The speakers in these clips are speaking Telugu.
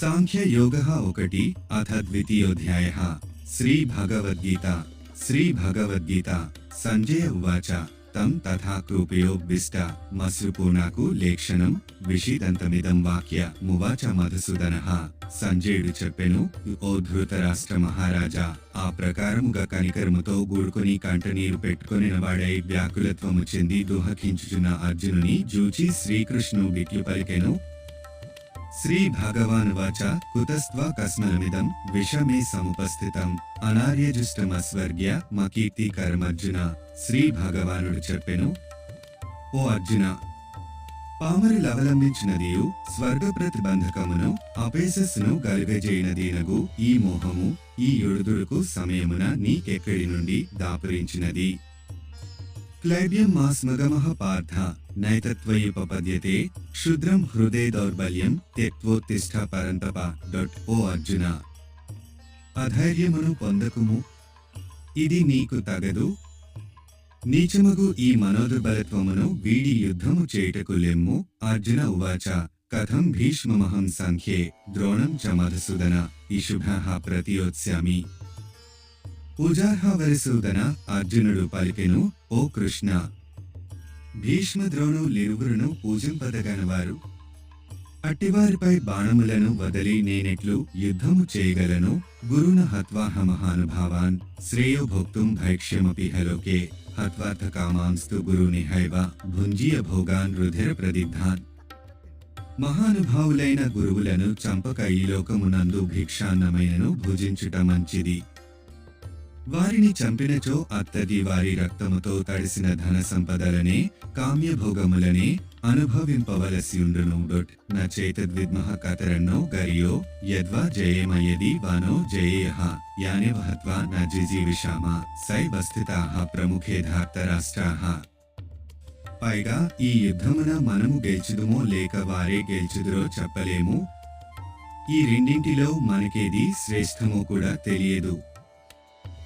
సాంఖ్యయోగ ఒకటి అథ ద్వితీయోధ్యాయ. శ్రీ భగవద్గీత శ్రీ భగవద్గీత. సంజయ ఉవాచ తం తథా కృపయోభిష్ట మశ్రుపూర్ణాకు లేక్షణం విషిదంతమిదం వాక్య మువాచ మధుసూదన. సంజయుడు చెప్పెను ఓ ధృతరాష్ట్ర మహారాజా ఆ ప్రకారముగా కనికర్మతో గూడుకొని కంటనీరు పెట్టుకొని వాడై వ్యాకులత్వము చెంది దుహకించుచున్న అర్జునుని జూచి శ్రీకృష్ణుడు బిట్లు పలికెను శ్రీ భగవాన్ వాచ కుతస్త్వ కస్మలమిదం విషమే సముపస్థితం అనార్యజుష్టమస్వర్గ్య మకీర్తి కర్మర్జున శ్రీ భగవానుడు చెప్పెను. ఓ అర్జున పామరులవలంబించినదియు స్వర్గ ప్రతిబంధకమును అపేసస్సును గలుగజేయనదీనగు ఈ మోహము ఈ యుడుదుడుకు సమయమున నీకెక్కడి నుండి దాపురించినది? క్లైబ్యం మాస్మగమః పార్థ నైతత్వయుపపద్యతే క్షుద్రం హృదయ దౌర్బల్యం త్యక్వోత్తిష్ట పరంతప డొట్ ఓ అర్జున అధైర్యమును పొందకుము ఇది నీకు తగదు నీచమగు ఈ మనోదుర్బలత్వమును వీడి యుద్ధము చేయుటకు లెమ్ము అర్జున ఉవాచ కథం భీష్మమహం సంఖ్యే ద్రోణం చ మధుసూదన ఇషుభః ప్రతియోత్స్యామి పూజార్హవరిసూదన అర్జునుడు పలికెను ఓ కృష్ణ! భీష్మద్రోణు లిరువురును పూజింపదగనవారు. అట్టివారిపై బాణములను వదలి నేనెట్లు యుద్ధము చేయగలను. గురున హత్వాహ మహానుభావాన్ శ్రేయో భోక్తుం భైక్ష్యమపి హలోకే. హత్వార్థ కామాంస్తు గురునిహైవ భుంజీయ భోగాన్ రుధిర ప్రదిద్ధాన్ మహానుభావులైన గురువులను చంపక ఈ లోకమునందు భిక్షాన్నమైనను భుజించుట మంచిది. వారిని చంపినచో అత్తది వారి రక్తముతో తడిసిన ధన సంపదలనే కామ్యభోగములనే అనుభవింపవలసియుండును. డొట్ నా చేతద్విద్మః కతరన్నో గరియో యద్వా జయేమయది వానో జయేయః యానే వహత్వా న జిజీవిషామ సైవస్థితాః ప్రముఖే ధార్తరాష్ట్రాః పైగా ఈ యుద్ధమున మనము గెలిచుదుమో లేక వారే గెలిచుదురో చెప్పలేము. ఈ రెండింటిలో మనకేది శ్రేష్టమో కూడా తెలియదు.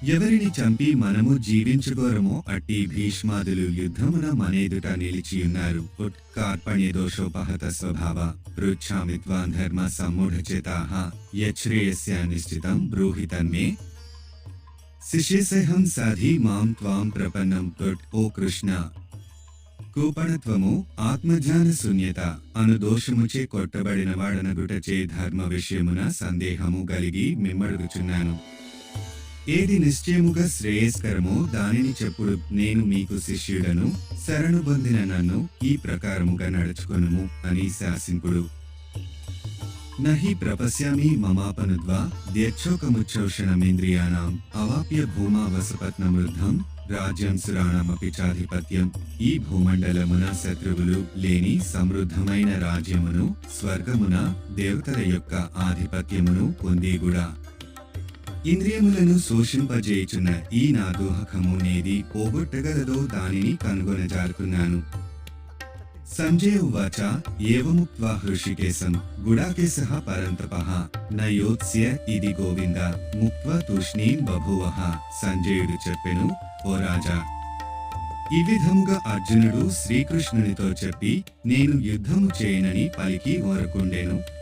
ఎవరిని చంపి మనము జీవించుకోరమో అట్టి భీష్మాదులు యుద్ధమున మనేదుట నిలిచియున్నారు. ఉట్ దోషోపహత స్వభావ పృచ్ఛామి త్వాం ధర్మ సమ్మూఢచేతాః యశ్రేయస్య నిశ్చితం బ్రూహి తన్మే. శిష్యసేహం సాధి మాం త్వాం ప్రపన్నం తుట్ ఓ కృష్ణ. కూపణత్వము ఆత్మజ్ఞాన శూన్యత అను దోషముచే కొట్టబడిన వాడనగుటచే ధర్మ విషయమున సందేహము కలిగి మిమ్మడుగుచున్నాను. ఏది నిశ్చయముగా శ్రేయస్కరమో దానిని చెప్పుడు. నేను మీకు శిష్యుడను శరణు పొందిన నన్ను ఈ ప్రకారముగా నడుచుకొనుము అని శాసింపుడు. నహి ప్రపశ్యామి మమాపనుద్వా ద్యచ్చోకముచ్చౌషణమేంద్రియాణం అవాప్య భూమా వసపత్నమృద్ధం రాజ్యం సురాణమపి చాధిపత్యం ఈ భూమండలమున శత్రువులు లేని సమృద్ధమైన రాజ్యమును స్వర్గమున దేవతల యొక్క ఆధిపత్యమును పొందేగుడా. ఇంద్రియములను శోషింపజేయుచున్న ఈ నా దోహకము నేది పోగొట్టగలదో దానిని కనుగొనజారుకున్నాను. సంజయ ఉవాచ ఏవముక్త్వా హృషికేశం గుడాకేశ పరంతపః నయోత్స్య ఇది గోవింద ముక్వ తూష్ణీం బభూవః సంజయుడు చెప్పెను ఓ రాజా. ఈ విధముగా అర్జునుడు శ్రీకృష్ణునితో చెప్పి నేను యుద్ధము చేయనని పలికి వరకుండెను.